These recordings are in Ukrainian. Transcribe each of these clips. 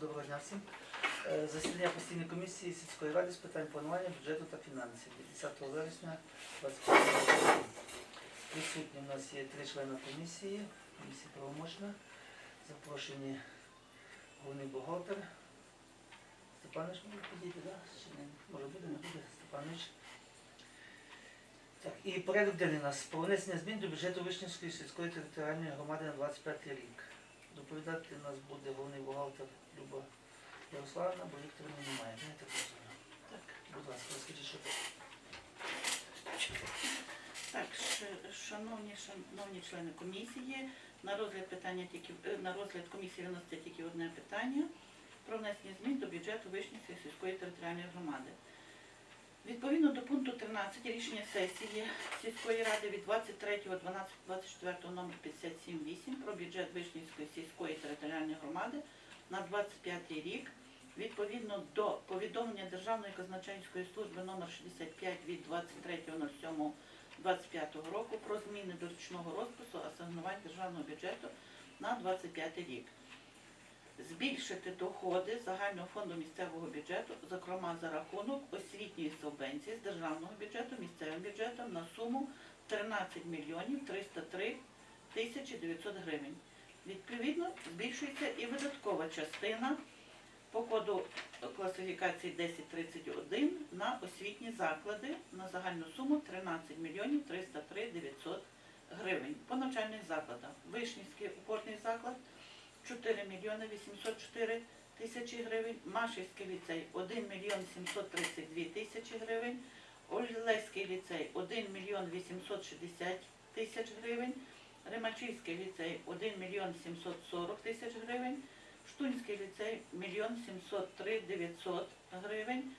Доброго дня всім. Е, Засідання постійної комісії сільської ради з питань планування бюджету та фінансів 10 вересня 25 року. Присутні у нас є три члени комісії. Комісія правомочна. Запрошені головний бухгалтер. Степанович може підійти, так? Чи не? Може буде, не буде. Степанович. Так, і порядок денний у нас про внесення змін до бюджету Вишнівської сільської територіальної громади на 25 рік. Доповідати у нас буде головний бухгалтер Люба Ярославна, бо Вікторівни немає. Не так. Так, будь ласка, розкажіть, що таке. Так, шановні, шановні члени комісії, на розгляд питання тільки е, на розгляд комісії виноситься тільки одне питання про внесення змін до бюджету Вишнівської сільської територіальної громади. Відповідно до пункту 13 рішення сесії сільської ради від 23.12.24 номер 57.8 про бюджет Вишнівської сільської територіальної громади на 25 рік відповідно до повідомлення Державної казначейської служби номер 65 від 23.07 25 року про зміни до річного розпису асигнувань державного бюджету на 25 рік. Збільшити доходи загального фонду місцевого бюджету, зокрема за рахунок освітньої субвенції з державного бюджету місцевим бюджетом на суму 13 мільйонів 303 тисячі 900 гривень. Відповідно, збільшується і видаткова частина по коду класифікації 1031 на освітні заклади на загальну суму 13 мільйонів 303 900 гривень. По навчальних закладах. Вишнівський опорний заклад 4 мільйони 804 тисячі гривень, Машівський ліцей 1 мільйон 732 тисячі гривень, Олеський ліцей 1 мільйон 860 тисяч гривень, Римачівський ліцей 1 мільйон 740 тисяч гривень, Штунський ліцей 1 703 900 гривень,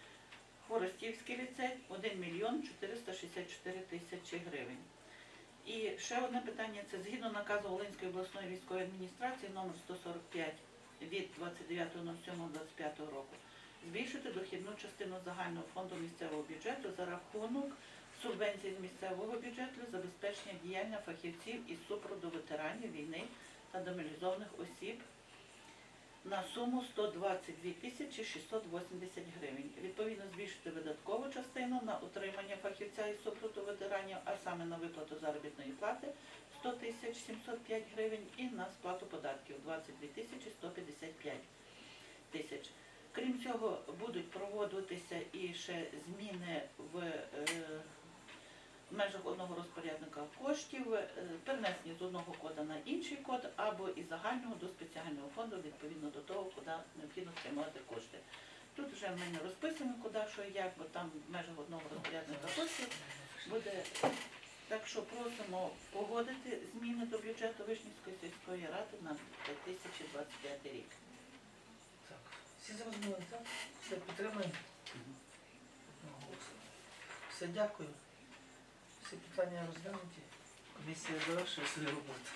Хворостівський ліцей 1 мільйон 464 тисячі гривень. Ще одне питання це згідно наказу Волинської обласної військової адміністрації номер 145 від 29.07.25 року збільшити дохідну частину загального фонду місцевого бюджету за рахунок субвенцій з місцевого бюджету забезпечення діяння фахівців із супроводу ветеранів війни та демобілізованих осіб на суму 122 тисячі 680 гривень. Відповідно, збільшити видаткову частину утримання фахівця із супроводу ветеранів, а саме на виплату заробітної плати 100 тисяч 705 гривень і на сплату податків 22 тисячі 155 тисяч. Крім цього, будуть проводитися і ще зміни в е, межах одного розпорядника коштів, е, перенесені з одного кода на інший код або із загального до спеціального фонду відповідно до того, куди необхідно спрямувати кошти. Тут вже в мене розписано, куди що і як, бо там в межах одного розпорядника коштів буде. Так що просимо погодити зміни до бюджету Вишнівської сільської ради на 2025 рік. Так. Всі зрозуміли, так? Все підтримуємо? Все, дякую. Всі питання розглянуті. Комісія завершує свою роботу.